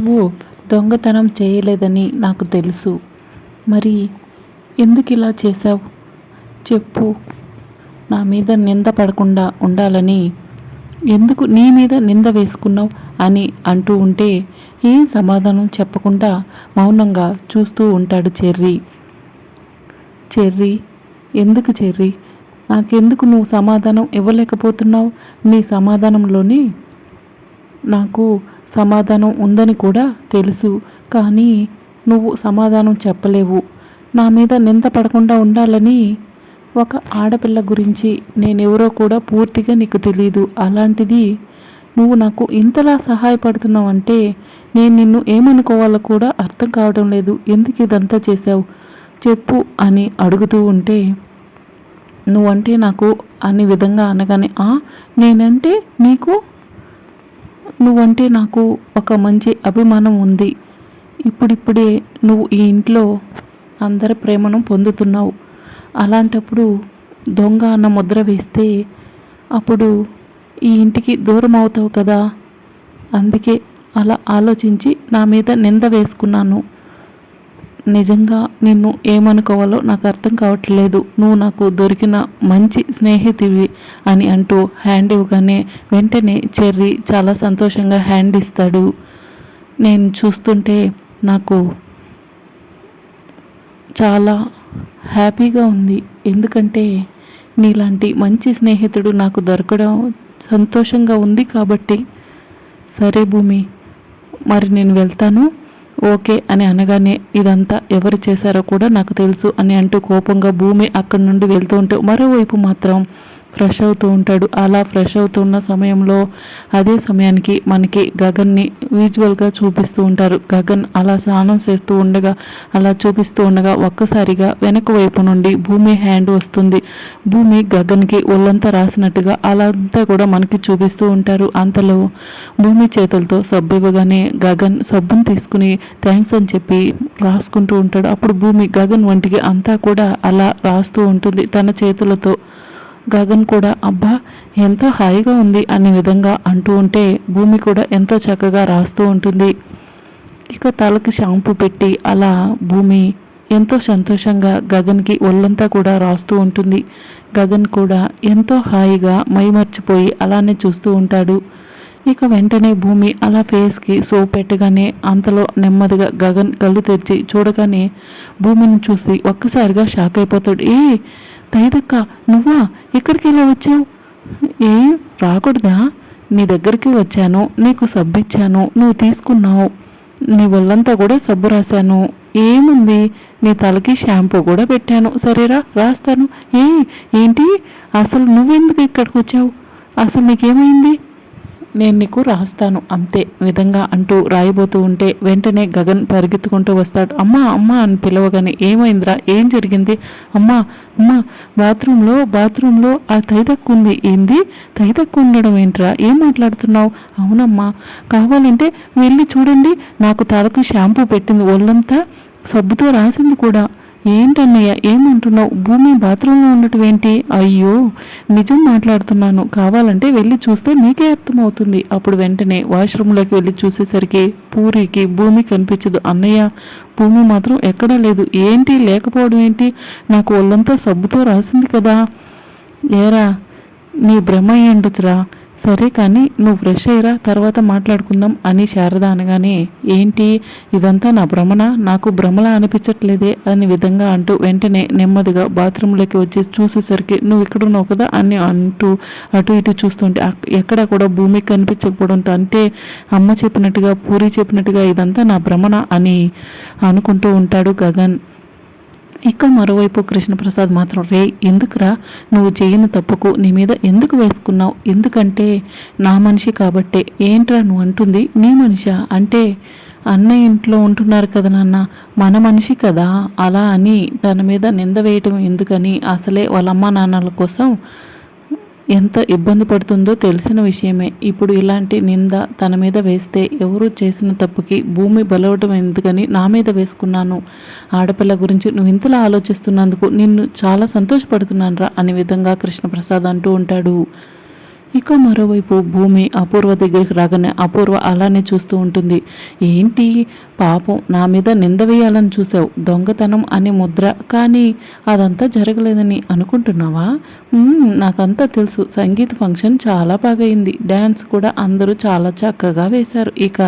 నువ్వు దొంగతనం చేయలేదని నాకు తెలుసు. మరి ఎందుకు ఇలా చేశావు? చెప్పు. నా మీద నింద పడకుండా ఉండాలని ఎందుకు నీ మీద నింద వేసుకున్నావు అని అంటూ ఉంటే ఏం సమాధానం చెప్పకుండా మౌనంగా చూస్తూ ఉంటాడు చెర్రీ. చెర్రీ ఎందుకు చెర్రీ? నాకెందుకు నువ్వు సమాధానం ఇవ్వలేకపోతున్నావు? నీ సమాధానంలోనే నాకు సమాధానం ఉందని కూడా తెలుసు. కానీ నువ్వు సమాధానం చెప్పలేవు. నా మీద నింద పడకుండా ఉండాలని ఒక ఆడపిల్ల గురించి నేనెవరో కూడా పూర్తిగా నీకు తెలియదు అలాంటిది నువ్వు నాకు ఇంతలా సహాయపడుతున్నావు అంటే నేను నిన్ను ఏమనుకోవాలో కూడా అర్థం కావడం లేదు. ఎందుకు ఇదంతా చేశావు? చెప్పు అని అడుగుతూ ఉంటే నువ్వంటే నాకు అన్ని విధంగా అనగానే ఆ నేనంటే నీకు నువ్వంటే నాకు ఒక మంచి అభిమానం ఉంది. ఇప్పుడిప్పుడే నువ్వు ఈ ఇంట్లో అందరి ప్రేమను పొందుతున్నావు. అలాంటప్పుడు దొంగ అన్న ముద్ర వేస్తే అప్పుడు ఈ ఇంటికి దూరం అవుతావు కదా. అందుకే అలా ఆలోచించి నా మీద నింద వేసుకున్నాను. నిజంగా నిన్ను ఏమనుకోవాలో నాకు అర్థం కావట్లేదు. నువ్వు నాకు దొరికిన మంచి స్నేహితువి అని అంటూ హ్యాండ్ ఇవ్వగానే వెంటనే చెర్రీ చాలా సంతోషంగా హ్యాండ్ ఇస్తాడు. నేను చూస్తుంటే నాకు చాలా హ్యాపీగా ఉంది. ఎందుకంటే నీలాంటి మంచి స్నేహితుడు నాకు దొరకడం సంతోషంగా ఉంది కాబట్టి సరే భూమి మరి నేను వెళ్తాను. ఓకే అని అనగానే ఇదంతా ఎవరు చేశారో కూడా నాకు తెలుసు అని అంటూ కోపంగా భూమి అక్కడి నుండి వెళ్తూ ఉంటే మరోవైపు మాత్రం ఫ్రెష్ అవుతూ ఉంటాడు. అలా ఫ్రెష్ అవుతున్న సమయంలో అదే సమయానికి మనకి గగన్ని విజువల్గా చూపిస్తూ ఉంటారు. గగన్ అలా స్నానం చేస్తూ ఉండగా అలా చూపిస్తూ ఉండగా ఒక్కసారిగా వెనక వైపు నుండి భూమి హ్యాండ్ వస్తుంది. భూమి గగన్కి ఒళ్ళంతా రాసినట్టుగా అలా అంతా కూడా మనకి చూపిస్తూ ఉంటారు. అంతలో భూమి చేతులతో సబ్బు ఇవ్వగానే గగన్ సబ్బును తీసుకుని థ్యాంక్స్ అని చెప్పి రాసుకుంటూ ఉంటాడు. అప్పుడు భూమి గగన్ వంటికి అంతా కూడా అలా రాస్తూ ఉంటుంది. తన చేతులతో గగన్ కూడా అబ్బా ఎంతో హాయిగా ఉంది అనే విధంగా అంటూ ఉంటే భూమి కూడా ఎంతో చక్కగా రాస్తూ ఉంటుంది. ఇక తలకి షాంపూ పెట్టి అలా భూమి ఎంతో సంతోషంగా గగన్కి ఒళ్ళంతా కూడా రాస్తూ ఉంటుంది. గగన్ కూడా ఎంతో హాయిగా మైమర్చిపోయి అలానే చూస్తూ ఉంటాడు. ఇక వెంటనే భూమి అలా ఫేస్కి సోప్ పెట్టగానే అంతలో నెమ్మదిగా గగన్ కళ్ళు తెరిచి చూడగానే భూమిని చూసి ఒక్కసారిగా షాక్ అయిపోతాడు. ఏ దయదక్క నువ్వా? ఇక్కడికి ఇలా వచ్చావు? ఏ రాకూడదా? నీ దగ్గరికి వచ్చాను నీకు సబ్బు ఇచ్చాను నువ్వు తీసుకున్నావు. నీ ఒళ్ళంతా కూడా సబ్బు రాశాను. ఏముంది? నీ తలకి షాంపూ కూడా పెట్టాను. సరేరా రాస్తాను. ఏ ఏంటి? అసలు నువ్వెందుకు ఇక్కడికి వచ్చావు? అసలు నీకేమైంది? నేను నీకు రాస్తాను అంతే విధంగా అంటూ రాయబోతూ ఉంటే వెంటనే గగన్ పరిగెత్తుకుంటూ వస్తాడు. అమ్మా అమ్మా అని పిలవగానే ఏమైందిరా? ఏం జరిగింది? అమ్మా అమ్మ బాత్రూంలో బాత్రూంలో ఆ తైదక్కుంది ఏంది? తైదక్కు ఉండడం ఏంట్రా? ఏం మాట్లాడుతున్నావు? అవునమ్మా కావాలంటే వెళ్ళి చూడండి. నాకు తలకు షాంపూ పెట్టింది ఒళ్ళంతా సబ్బుతో రాసింది కూడా. ఏంటన్నయ్య ఏమంటున్నావు? భూమి బాత్రూంలో ఉండటం ఏంటి అయ్యో నిజం మాట్లాడుతున్నాను. కావాలంటే వెళ్ళి చూస్తే మీకే అర్థమవుతుంది. అప్పుడు వెంటనే వాష్రూమ్లోకి వెళ్ళి చూసేసరికి పూరికి భూమి కనిపించదు. అన్నయ్య భూమి మాత్రం ఎక్కడా లేదు. ఏంటి? లేకపోవడం ఏంటి? నాకు ఒళ్ళంతా సబ్బుతో రాసింది కదా. ఏరా నీ భ్రమ అయ్యండుచురా సరే కానీ నువ్వు ఫ్రెష్ అయ్యరా తర్వాత మాట్లాడుకుందాం అని శారద అనగానే ఏంటి? ఇదంతా నా భ్రమణ నాకు భ్రమలా అనిపించట్లేదే అని విధంగా అంటూ వెంటనే నెమ్మదిగా బాత్రూంలోకి వచ్చి చూసేసరికి నువ్వు ఇక్కడ ఉన్నావు కదా? అని అంటూ అటు ఇటు చూస్తుంటే ఎక్కడ కూడా భూమికి కనిపించకపోవడంతో అంటే అమ్మ చెప్పినట్టుగా పూరి చెప్పినట్టుగా ఇదంతా నా భ్రమణ అని అనుకుంటూ ఉంటాడు గగన్. ఇక మరోవైపు కృష్ణప్రసాద్ మాత్రం రే ఎందుకురా? నువ్వు చేయని తప్పుకు నీ మీద ఎందుకు వేసుకున్నావు? ఎందుకంటే నా మనిషి కాబట్టే. ఏంట్రా నువ్వు అంటుంది నీ మనిషా? అంటే అన్న ఇంట్లో ఉంటున్నారు కదా నాన్న మన మనిషి కదా అలా అని తన మీద నింద వేయటం ఎందుకని? అసలే వాళ్ళ అమ్మ నాన్నల కోసం ఎంత ఇబ్బంది పడుతుందో తెలిసిన విషయమే. ఇప్పుడు ఇలాంటి నింద తన మీద వేస్తే ఎవరు చేసిన తప్పుకి భూమి బలవటం ఎందుకని నా మీద వేసుకున్నాను. ఆడపిల్ల గురించి నువ్వు ఇంతలా ఆలోచిస్తున్నందుకు నిన్ను చాలా సంతోషపడుతున్నాను రా అనే విధంగా కృష్ణప్రసాద్ అంటూ ఉంటాడు. ఇక మరోవైపు భూమి అపూర్వ దగ్గరికి రాగానే అపూర్వ అలానే చూస్తూ ఉంటుంది. ఏంటి? పాపం నా మీద నింద వేయాలని చూసావు దొంగతనం అనే ముద్ర. కానీ అదంతా జరగలేదని అనుకుంటున్నావా? నాకంతా తెలుసు. సంగీత ఫంక్షన్ చాలా బాగా అయింది డ్యాన్స్ కూడా అందరూ చాలా చక్కగా వేశారు. ఇక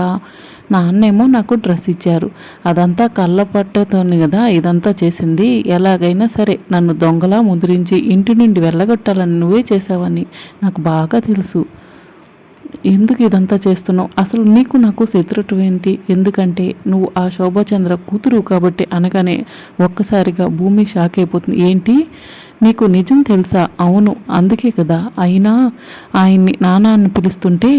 నాన్నేమో నాకు డ్రెస్ ఇచ్చారు. అదంతా కళ్ళ పట్టతోని కదా ఇదంతా చేసింది. ఎలాగైనా సరే నన్ను దొంగలా ముద్రించి ఇంటి నుండి వెళ్ళగొట్టాలని నువ్వే చేసావని నాకు బాగా తెలుసు. ఎందుకు ఇదంతా చేస్తున్నావు? అసలు నీకు నాకు శత్రుత్వం ఏంటి? ఎందుకంటే నువ్వు ఆ శోభాచంద్ర కూతురు కాబట్టి అనగానే ఒక్కసారిగా భూమి షాక్ అయిపోతుంది. ఏంటి? నీకు నిజం తెలుసా? అవును అందుకే కదా. అయినా ఆయన్ని నాన్న అని పిలుస్తుంటే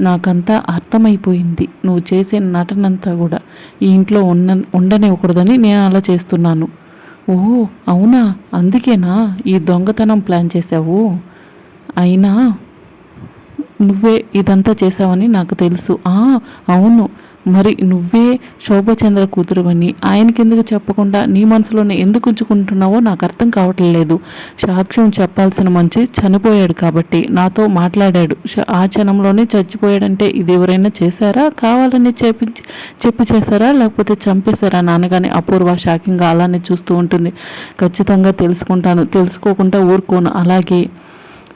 నాకంతా అర్థమైపోయింది. నువ్వు చేసే నటనంతా కూడా ఈ ఇంట్లో ఉన్న ఉండనివ్వకూడదని నేను అలా చేస్తున్నాను. ఓ అవునా? అందుకేనా? ఈ దొంగతనం ప్లాన్ చేసావు అయినా నువ్వే ఇదంతా చేసావని నాకు తెలుసు. ఆ అవును. మరి నువ్వే శోభచంద్ర కూతురువని ఆయనకి ఎందుకు చెప్పకుండా నీ మనసులోనే ఎందుకు ఉంచుకుంటున్నావో నాకు అర్థం కావట్లేదు. సాక్ష్యం చెప్పాల్సిన మంచి చనిపోయాడు కాబట్టి నాతో మాట్లాడాడు. ఆ క్షణంలోనే చచ్చిపోయాడంటే ఇది ఎవరైనా చేశారా? కావాలని చెప్పి చెప్పి చేశారా? లేకపోతే చంపేశారా? నాన్నగానే అపూర్వ షాకింగ్గా అలానే చూస్తూ ఉంటుంది. ఖచ్చితంగా తెలుసుకుంటాను. తెలుసుకోకుండా ఊరుకోను. అలాగే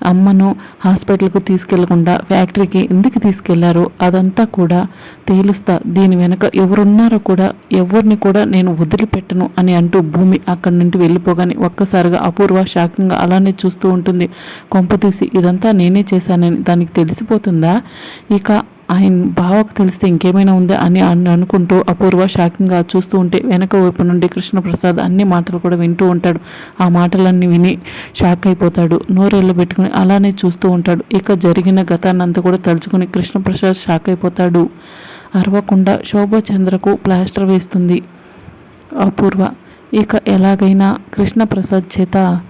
అమ్మను హాస్పిటల్కు తీసుకెళ్ళకుండా ఫ్యాక్టరీకి ఎందుకు తీసుకెళ్ళారో అదంతా కూడా తేలుస్తా. దీని వెనక ఎవరున్నారో కూడా ఎవరిని కూడా నేను వదిలిపెట్టను అని అంటూ భూమి అక్కడి నుండి వెళ్ళిపోగానే ఒక్కసారిగా అపూర్వ శాఖంగా అలానే చూస్తూ ఉంటుంది. కొంపతీసి ఇదంతా నేనే చేశానని దానికి తెలిసిపోతుందా? ఇక ఆయన బావకు తెలిస్తే ఇంకేమైనా ఉందా అని అనుకుంటూ అపూర్వ షాకింగ్గా చూస్తూ ఉంటే వెనక వైపు నుండి కృష్ణప్రసాద్ అన్ని మాటలు కూడా వింటూ ఉంటాడు. ఆ మాటలన్నీ విని షాక్ అయిపోతాడు. నోరెళ్ళు పెట్టుకుని అలానే చూస్తూ ఉంటాడు. ఇక జరిగిన గతాన్నంతా కూడా తలుచుకుని కృష్ణప్రసాద్ షాక్ అయిపోతాడు. అరవకుండా శోభచంద్రకు ప్లాస్టర్ వేస్తుంది అపూర్వ. ఇక ఎలాగైనా కృష్ణప్రసాద్ చేత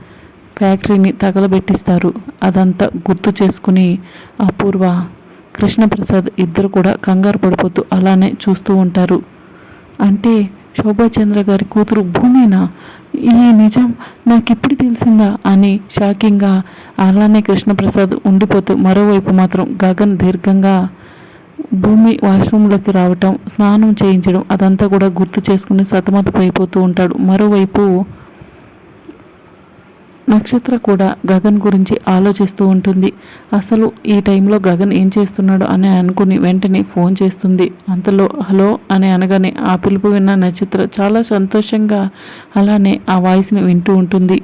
ఫ్యాక్టరీని తగలబెట్టిస్తారు. అదంతా గుర్తు చేసుకుని అపూర్వ కృష్ణప్రసాద్ ఇద్దరు కూడా కంగారు పడిపోతూ అలానే చూస్తూ ఉంటారు. అంటే శోభాచంద్ర గారి కూతురు భూమినా? ఈ నిజం నాకు ఇప్పుడు తెలిసిందా? అని షాకింగ్గా అలానే కృష్ణప్రసాద్ ఉండిపోతూ మరోవైపు మాత్రం గగన్ దీర్ఘంగా భూమి వాష్రూమ్లోకి రావటం స్నానం చేయించడం అదంతా కూడా గుర్తు చేసుకుని సతమతమైపోతూ ఉంటాడు. మరోవైపు నక్షత్ర కూడా గగన్ గురించి ఆలోచిస్తూ ఉంటుంది. అసలు ఈ టైంలో గగన్ ఏం చేస్తున్నాడు అని అనుకుని వెంటనే ఫోన్ చేస్తుంది. అంతలో హలో అని అనగానే ఆ పిలుపు విన్న నక్షత్ర చాలా సంతోషంగా అలానే ఆ వాయిస్ని వింటూ ఉంటుంది.